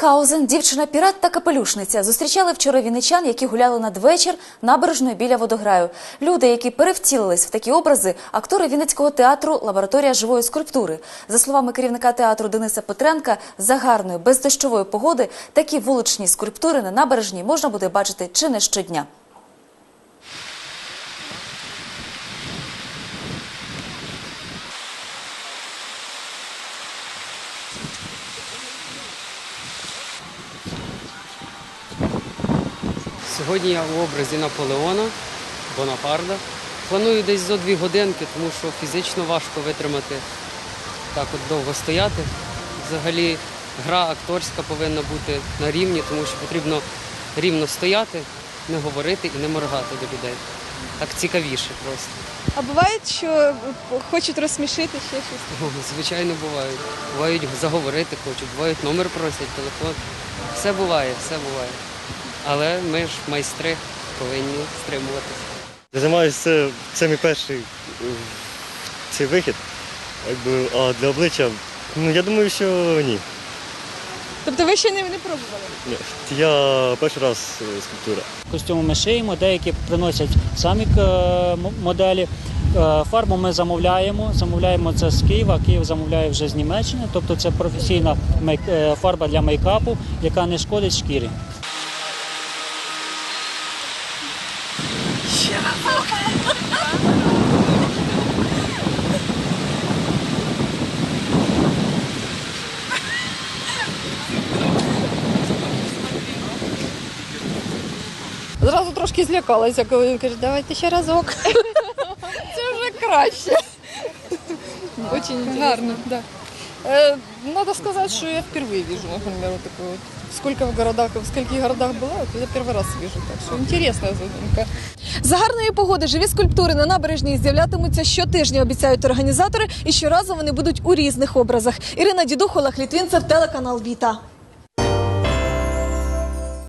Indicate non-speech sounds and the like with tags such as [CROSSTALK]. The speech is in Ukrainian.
Мюнхгаузен, дівчина пірат та капелюшниця зустрічали вчора віничан, які гуляли надвечір набережною біля водограю. Люди, які перевтілились в такі образи, актори Вінницького театру Лабораторія живої скульптури. За словами керівника театру Дениса Петренка, за гарної бездощової погоди такі вуличні скульптури на набережній можна буде бачити чи не щодня. Сьогодні я у образі Наполеона Бонапарда. Планую десь зо дві годинки, тому що фізично важко витримати так от довго стояти. Взагалі гра акторська повинна бути на рівні, тому що потрібно рівно стояти, не говорити і не моргати до людей. Так цікавіше просто. А буває, що хочуть розсмішити ще щось? О, Звичайно, бувають. Бувають заговорити хочуть, бувають номер просять, телефон. Все буває, все буває. Але ми ж майстри повинні стримуватися. Я займаюся це, це мій перший е, цей вихід. Якби, а для обличчя, ну я думаю, що ні. Тобто ви ще не, не пробували? ні. Я перший раз е, скульптура. Костюми ми шиємо, деякі приносять самі е, моделі. Фарбу ми замовляємо. Замовляємо це з Києва. Київ замовляє вже з Німеччини. Тобто це професійна фарба для мейкапу, яка не шкодить шкірі. Зразу трошки злякалася, коли він каже, давайте ще разок. [LAUGHS] Це вже краще. Очень гарно, да. Э, Надо сказать, что я впервые вижу, например, вот такое вот. Сколько в городах, в скольких городах была, вот я первый раз вижу. Так что интересная задумка. За гарної погоди живі скульптури на набережній з'являтимуться щотижня, обіцяють організатори, і щоразу вони будуть у різних образах. Ірина Дідух, Олег Літвінцев, телеканал Віта.